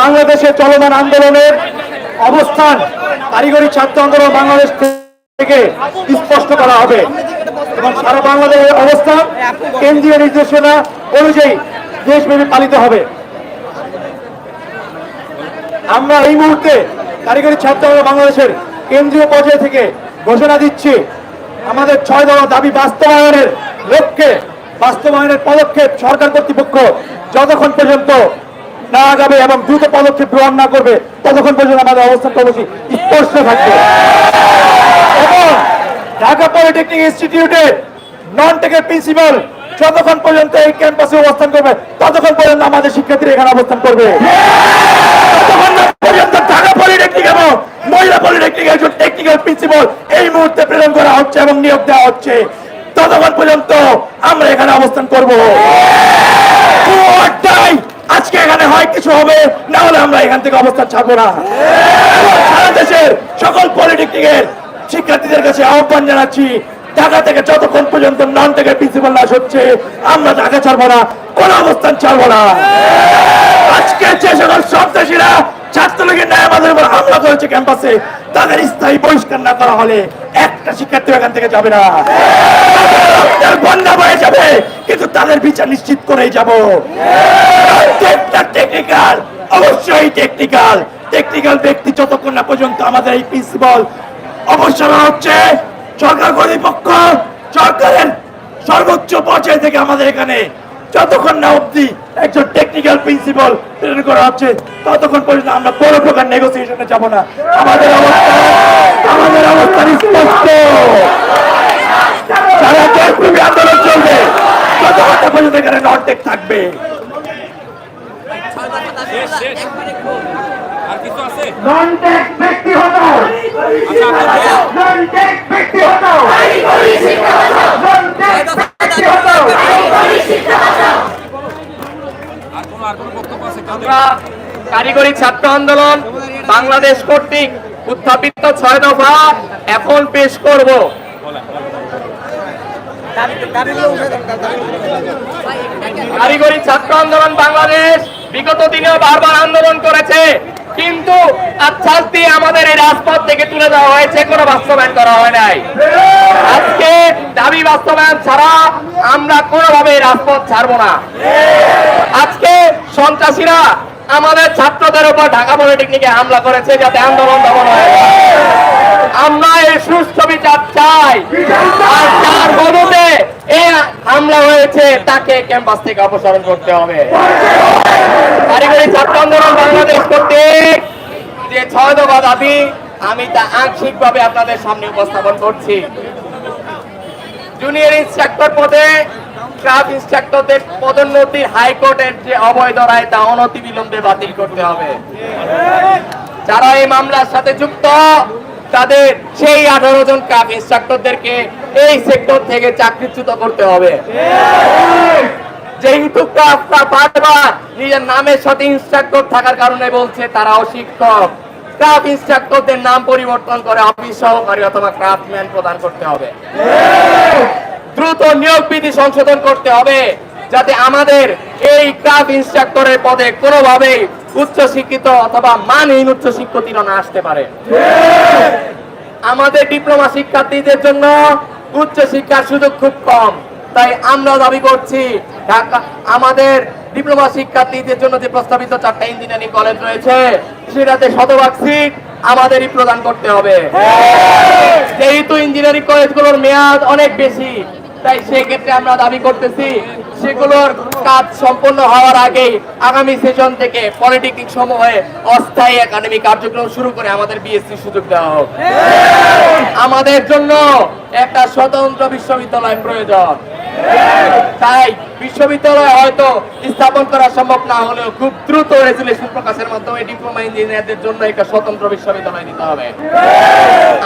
বাংলাদেশে চলমান আন্দোলনের অবস্থান, কারিগরি ছাত্র আন্দোলন বাংলাদেশ থেকে স্পষ্ট করা হবে। এবং সারা বাংলাদেশের অবস্থান কেন্দ্রীয় নির্দেশনা অনুযায়ী দেশব্যাপী পালিত হবে। আমরা এই মুহূর্তে কারিগরি ছাত্র আন্দোলন বাংলাদেশের কেন্দ্রীয় পর্যায় থেকে ঘোষণা দিচ্ছি, আমাদের ছয় দফা দাবি বাস্তবায়নের লক্ষ্যে, বাস্তবায়নের পদক্ষেপ সরকার কর্তৃপক্ষ যতক্ষণ পর্যন্ত না আগাবে এবং দ্রুত পদক্ষেপ গ্রহণ না করবে, ততক্ষণ পর্যন্ত আমাদের অবস্থান কর্মসূচি স্পষ্ট থাকবে। এবং ঢাকা পলিটেকনিক ইনস্টিটিউটের নন টেকের প্রিন্সিপাল যতক্ষণ পর্যন্ত এই ক্যাম্পাসে অবস্থান করবে, ততক্ষণ পর্যন্ত আমাদের শিক্ষার্থীরা এখানে অবস্থান করবে। ততক্ষণ পর্যন্ত ঢাকা পলিটেকনিক এবং মহিলা পলিটেকনিক একজন টেকনিক্যাল প্রিন্সিপাল এই মুহূর্তে প্রেরণ করা হচ্ছে এবং নিয়োগ দেওয়া হচ্ছে। ততক্ষণ পর্যন্ত আমরা এখানে অবস্থান করব। আজকে এখানে হয় কিছু হবে, না হলে আমরা এখান থেকে অবস্থান ছাড়বো না। সারা দেশের সকল পলিটেকনিকের শিক্ষার্থীদের কাছে আহ্বান জানাচ্ছি, ঢাকা থেকে যতক্ষণ পর্যন্ত নন থেকে প্রিন্সিপাল লাশ হচ্ছে, আমরা ঢাকা ছাড়বো না, কোন অবস্থান ছাড়বো না। আজকে যে সকল সন্ত্রাসীরা ছাত্রলীগের ন্যায় আমাদের উপর হামলা করেছে ক্যাম্পাসে, তাদের স্থায়ী বহিষ্কার না করা হলে একটা শিক্ষার্থী এখান থেকে যাবে না। তাদের বন্যা বয়ে যাবে, কিন্তু তাদের বিচার নিশ্চিত করেই যাব। টেকনিক্যাল অবশ্যই টেকনিক্যাল টেকনিক্যাল ব্যক্তি যতক্ষণ না পর্যন্ত আমাদের এই প্রিন্সিপাল অবসর হচ্ছে, সরকার কর্তৃপক্ষ, সরকারের সর্বোচ্চ পর্যায় থেকে আমাদের এখানে যতক্ষণ না অবধি একজন টেকনিক্যাল প্রিন্সিপাল প্রেরণ করা হচ্ছে, ততক্ষণ পর্যন্ত আমরা কোনো প্রকার নেগোসিয়েশনে যাব না। আমাদের অবস্থা আমাদের অবস্থান স্পষ্ট সারা দেশব্যাপী আন্দোলন চলবে যতক্ষণ না পর্যন্ত এখানে ননটেক থাকবে শেষ শেষ আর কিছু আছে ননটেক ব্যক্তি হটাও আচ্ছা আপনার ননটেক ব্যক্তি হটাও ননটেক ব্যক্তি হটাও আর কোনো আর কোনো আমরা কারিগরি ছাত্র আন্দোলন বাংলাদেশ কর্তৃক উত্থাপিত ছয় দফা এখন পেশ করব। কারিগরি ছাত্র আন্দোলন বাংলাদেশ বিগত দিনেও বারবার আন্দোলন করেছে। কিন্তু আচ্ছাস দিয়ে আমাদের এই রাজপথ থেকে তুলে দেওয়া হয়েছে, কোনো বাস্তবায়ন করা হয় নাই। আজকে দাবি বাস্তবায়ন ছাড়া আমরা কোনোভাবে রাজপথ ছাড়বো না। আজকে সন্ত্রাসীরা আমাদের ছাত্রদের উপর ঢাকা পলিটেকনিকে হামলা করেছে যাতে আন্দোলন দমন হয়। আমরা এই সুষ্ঠু বিচার চাই। আর যার মদতে এই হামলা হয়েছে, তাকে ক্যাম্পাস থেকে অপসারণ করতে হবে। কারিগরি ছাত্র আন্দোলন বাংলাদেশ কর্তৃক যে ছয় দফা দাবি, আমি তা আংশিক ভাবে আপনাদের সামনে উপস্থাপন করছি। জুনিয়র ইন্সট্রাক্টর পদে ক্রাফ ইন্সট্রাক্টরদের পদোন্নতির হাইকোর্টের যে অবৈধ রায়, তা অনতিবিলম্বে বাতিল করতে হবে। যারা এই মামলার সাথে যুক্ত তাদের সেই আঠারো জন ক্রাফ ইন্সট্রাক্টরদেরকে এই সেক্টর থেকে চাকরিচ্যুত করতে হবে। যেহেতু নিজের নামের সাথে ইন্সট্রাক্টর থাকার কারণে বলছে ইন্সট্রাক্টরদের নাম পরিবর্তন করে অফিস সহকারী অথবা প্রদান করতে হবে। দ্রুত নিয়োগ বিধি সংশোধন করতে হবে, যাতে আমাদের এই ক্রাফট ইন্সট্রাক্টরের পদে কোনোভাবেই উচ্চ শিক্ষিত অথবা মানহীন উচ্চ শিক্ষিতরা না আসতে পারে। আমাদের ডিপ্লোমা শিক্ষার্থীদের জন্য উচ্চ শিক্ষার সুযোগ খুব কম। তাই আমরা দাবি করছি, ঢাকা, আমাদের ডিপ্লোমা শিক্ষার্থীদের জন্য যে প্রস্তাবিত চারটা ইঞ্জিনিয়ারিং কলেজ রয়েছে, সেটাতে শতভাগ সিট আমাদেরই প্রদান করতে হবে। যেহেতু ইঞ্জিনিয়ারিং কলেজগুলোর মেয়াদ অনেক বেশি, তাই সেক্ষেত্রে আমরা দাবি করতেছি সেগুলোর কাজ সম্পন্ন হওয়ার আগেই আগামী সেশন থেকে পলিটেকনিক সমূহে অস্থায়ী একাডেমি কার্যক্রম শুরু করে আমাদের বিএসসি সুযোগ দেওয়া হোক। আমাদের জন্য একটা স্বতন্ত্র বিশ্ববিদ্যালয় প্রয়োজন। তাই বিশ্ববিদ্যালয় হয়তো স্থাপন করা সম্ভব না হলেও খুব দ্রুত রেজুলেশন প্রকাশের মাধ্যমে ডিপ্লোমা ইঞ্জিনিয়ারদের জন্য একটা স্বতন্ত্র বিশ্ববিদ্যালয় নিতে হবে।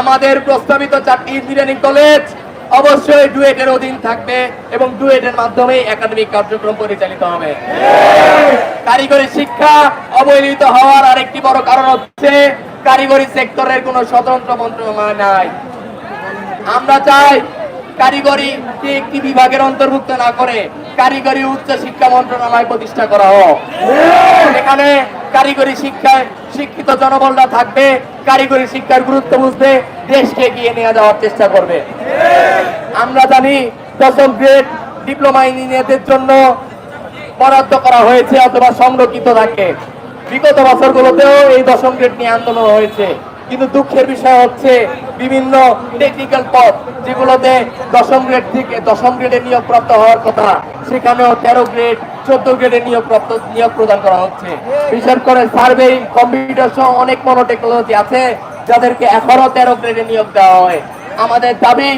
আমাদের প্রস্তাবিত চারটি ইঞ্জিনিয়ারিং কলেজ অবশ্যই ডুয়েটের অধীন থাকবে এবং ডুয়েটের মাধ্যমে একাডেমিক কার্যক্রম পরিচালিত হবে। কারিগরি শিক্ষা অবহেলিত হওয়ার আরেকটি বড় কারণ হচ্ছে কারিগরি সেক্টরের কোনো স্বতন্ত্র মন্ত্রণালয় নাই। আমরা চাই কারিগরি একটি বিভাগের অন্তর্ভুক্ত না করে কারিগরি উচ্চ শিক্ষা মন্ত্রণালয় প্রতিষ্ঠা করা হোক। এখানে কারিগরি শিক্ষায় শিক্ষিত জনবলরা থাকবে, কারিগরি শিক্ষার গুরুত্ব বুঝতে দেশকে এগিয়ে নিয়ে যাওয়ার চেষ্টা করবে। আমরা জানি দশম গ্রেড ডিপ্লোমা ইঞ্জিনিয়ারদের জন্য বরাদ্দ করা হয়েছে অথবা সংরক্ষিত থাকে। বিগত বছরগুলোতেও এই দশম গ্রেড নিয়ে আন্দোলন হয়েছে। কিন্তু দুঃখের বিষয় হচ্ছে বিভিন্ন টেকনিক্যাল পদ যেগুলোতে দশম গ্রেড থেকে দশম গ্রেডে নিয়োগপ্রাপ্ত হওয়ার কথা, সেখানেও তেরো গ্রেড চোদ্দ গ্রেডে নিয়োগপ্রাপ্ত, নিয়োগ প্রদান করা হচ্ছে। বিশেষ করে সার্ভে কম্পিউটার সহ অনেক মনো টেকনোলজি আছে যাদেরকে এখনও তেরো গ্রেডে নিয়োগ দেওয়া হয়। আমাদের দাবি,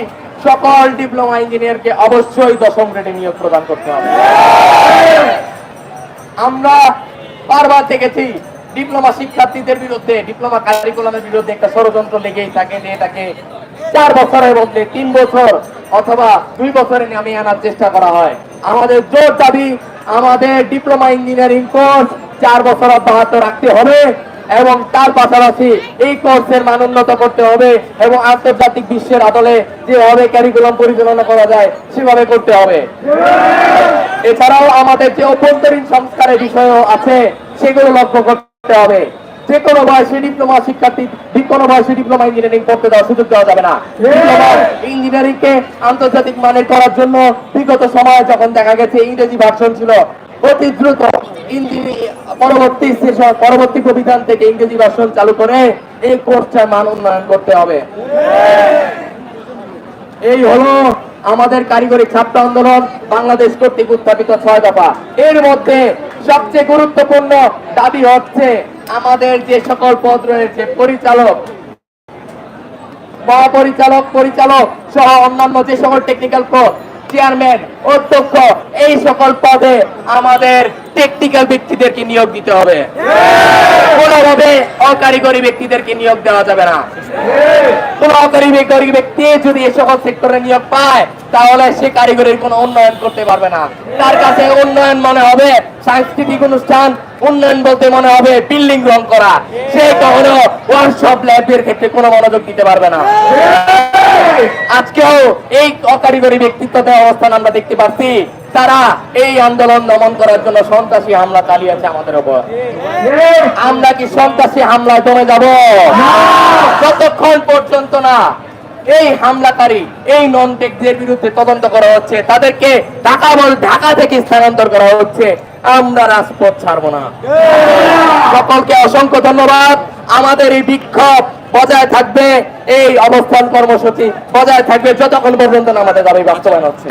সকল ডিপ্লোমা ইঞ্জিনিয়ারকে অবশ্যই দশম গ্রেডে নিয়োগ প্রদান করতে হবে। আমরা বারবার দেখেছি ডিপ্লোমা শিক্ষার্থীদের বিরুদ্ধে, ডিপ্লোমা কারিকুলামের বিরুদ্ধে একটা ষড়যন্ত্র লেগেই থাকে যে এটাকে চার বছরের মধ্যে তিন বছর অথবা দুই বছরে নামিয়ে আনার চেষ্টা করা হয়। আমাদের জোর দাবি, আমাদের ডিপ্লোমা ইঞ্জিনিয়ারিং কোর্স চার বছর অব্যাহত রাখতে হবে এবং তার পাশাপাশি এই কোর্সের মান উন্নত করতে হবে এবং আন্তর্জাতিক বিশ্বের আদলে যেভাবে ক্যারিকুলাম পরিচালনা করা যায়, সেভাবে করতে হবে। এছাড়াও আমাদের যে অভ্যন্তরীণ সংস্কারের বিষয় আছে, সেগুলো লক্ষ্য করতে হবে। যে কোনো বয়সে ডিপ্লোমা শিক্ষার্থী যে কোনো বয়সে ডিপ্লোমা ইঞ্জিনিয়ারিং করতে দেওয়ার সুযোগ দেওয়া যাবে না। ইঞ্জিনিয়ারিং কে আন্তর্জাতিক মানের করার জন্য বিগত সময়ে যখন দেখা গেছে ইংরেজি ভার্সন ছিল অতি দ্রুত পরবর্তী পরবর্তী প্রবিধান থেকে ইংরেজি ভার্সন চালু করে এই কোর্সটার মান উন্নয়ন করতে হবে। এই হলো আমাদের কারিগরি ছাত্র আন্দোলন বাংলাদেশ কর্তৃক উত্থাপিত ছয় দফা। এর মধ্যে সবচেয়ে গুরুত্বপূর্ণ দাবি হচ্ছে আমাদের যে সকল পদ রয়েছে, পরিচালক, মহাপরিচালক, পরিচালক সহ অন্যান্য যে সকল টেকনিক্যাল পদ চেয়ারম্যান অধ্যক্ষ, এই সকল পদে আমাদের টেকনিক্যাল ব্যক্তিদেরকে নিয়োগ দিতে হবে। কোনোভাবে অকারিগরি ব্যক্তিদেরকে নিয়োগ দেওয়া যাবে না। কোন অকারিগরি ব্যক্তি যদি এই সকল সেক্টরে নিয়োগ পায়, তাহলে সে কারিগরির কোনো উন্নয়ন করতে পারবে না। তার কাছে উন্নয়ন মনে হবে, সাংস্কৃতিক অনুষ্ঠান, উন্নয়ন বলতে মনে হবে বিল্ডিং রং করা। সে কখনো ওয়ার্কশপ ল্যাবের ক্ষেত্রে কোনো মনোযোগ দিতে পারবে না। আজকেও এই অকারিগরি ব্যক্তিত্বদের অবস্থান আমরা দেখতে পাচ্ছি। তারা এই আন্দোলন দমন করার জন্য সন্ত্রাসী হামলা চালিয়েছে আমাদের উপর আমরা কি সন্ত্রাসী হামলায় দমে যাব? যতক্ষণ পর্যন্ত না এই হামলাকারী এই নন টেকদের বিরুদ্ধে তদন্ত করা হচ্ছে তাদেরকে ঢাকা বল ঢাকা থেকে স্থানান্তর করা হচ্ছে আমরা রাজপথ ছাড়বো না। সকলকে অসংখ্য ধন্যবাদ। আমাদের এই বিক্ষোভ বজায় থাকবে এই অবস্থান কর্মসূচি বজায় থাকবে যতক্ষণ পর্যন্ত আমাদের দাবি বাস্তবায়ন হচ্ছে।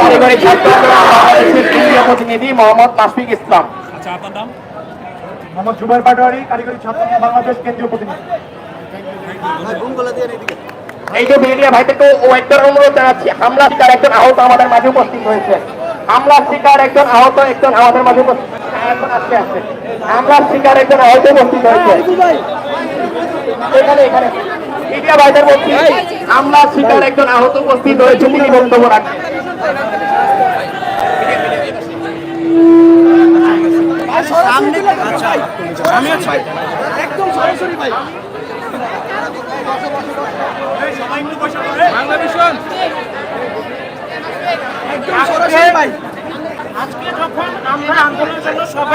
কারিগরি ছাত্র কেন্দ্রীয় প্রতিনিধি মোহাম্মদ ইসলাম। আচ্ছা মোহাম্মদ জুবাইর পাটোয়ারি কারিগরি ছাত্র বাংলাদেশ কেন্দ্রীয় প্রতিনিধি। এই যে মিডিয়া ভাই থেকে ও অনুরোধ জানাচ্ছি হামলা শিকার একজন আহত আমাদের মাঝে উপস্থিত হয়েছে। হামলার শিকার একজন আহত, একজন আমাদের মাঝে আসছে। হামলার শিকার একজন আহত উপস্থিত হয়েছে। এখানে এখানে। বলছি হামলার শিকার একজন আহত উপস্থিত হয়েছে তিনি বক্তব্য রাখছেন বাংলা মিশন আজকে যখন আমরা আন্দোলনের জন্য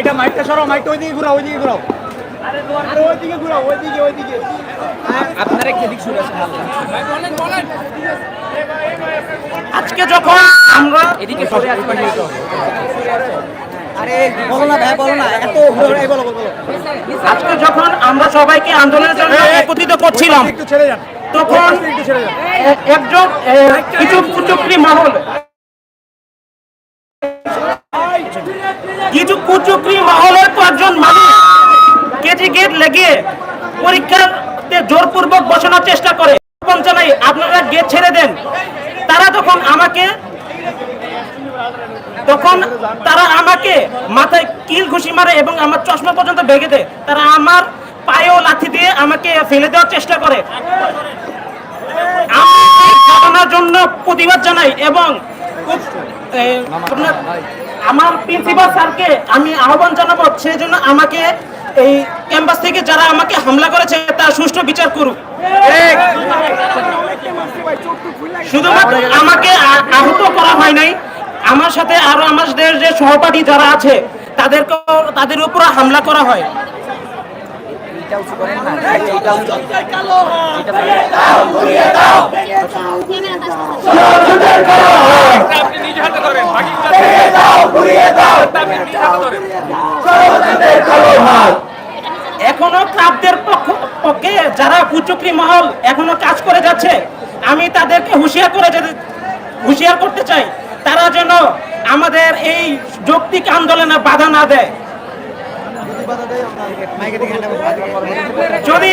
এটা মাইকটা সরাও মাইকটা ওইদিকে ঘুরাও ওইদিকে ঘুরাও। আরে ওইদিকে ঘুরাও ওইদিকে ওইদিকে। আজকে যখন আমরা আজকে যখন আমরা সবাইকে আন্দোলনের জন্য একত্রিত করছিলাম একটু ছেড়ে তখন একটু ছেড়ে একজন কিছু কুচক্রি মহল কিছু কুচুকরি মহলের কয়েকজন মানুষ কেজি গেট লেগে পরীক্ষাতে জোরপূর্বক বসানোর চেষ্টা করে। আপনারা গেট ছেড়ে দেন। তারা তখন আমাকে, তখন তারা আমাকে মাথায় কিল ঘুষি মারে এবং আমার চশমা পর্যন্ত ভেঙে দেয়। তারা আমার পায়েও লাথি দিয়ে আমাকে ফেলে দেওয়ার চেষ্টা করে। ঘটনার জন্য প্রতিবাদ জানাই এবং আপনার আমার প্রিন্সিপাল স্যারকে আমি আহ্বান জানাব, সেই জন্য আমাকে এই ক্যাম্পাস থেকে যারা আমাকে হামলা করেছে, তার সুষ্ঠু বিচার করুক। শুধুমাত্র আমাকে আহত করা হয় নাই। আমার সাথে আরও আমাদের যে সহপাঠী যারা আছে তাদেরকে তাদের উপর হামলা করা হয়। এটা হাতে ধরেন বাকিগুলো এখনও ক্লাবদের পক্ষে যারা কুচক্রি মহল এখনও কাজ করে যাচ্ছে আমি তাদেরকে হুঁশিয়ার করে যেতে হুঁশিয়ার করতে চাই তারা যেন আমাদের এই যৌক্তিক আন্দোলনে বাধা না দেয়। যদি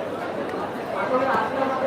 করে আসলে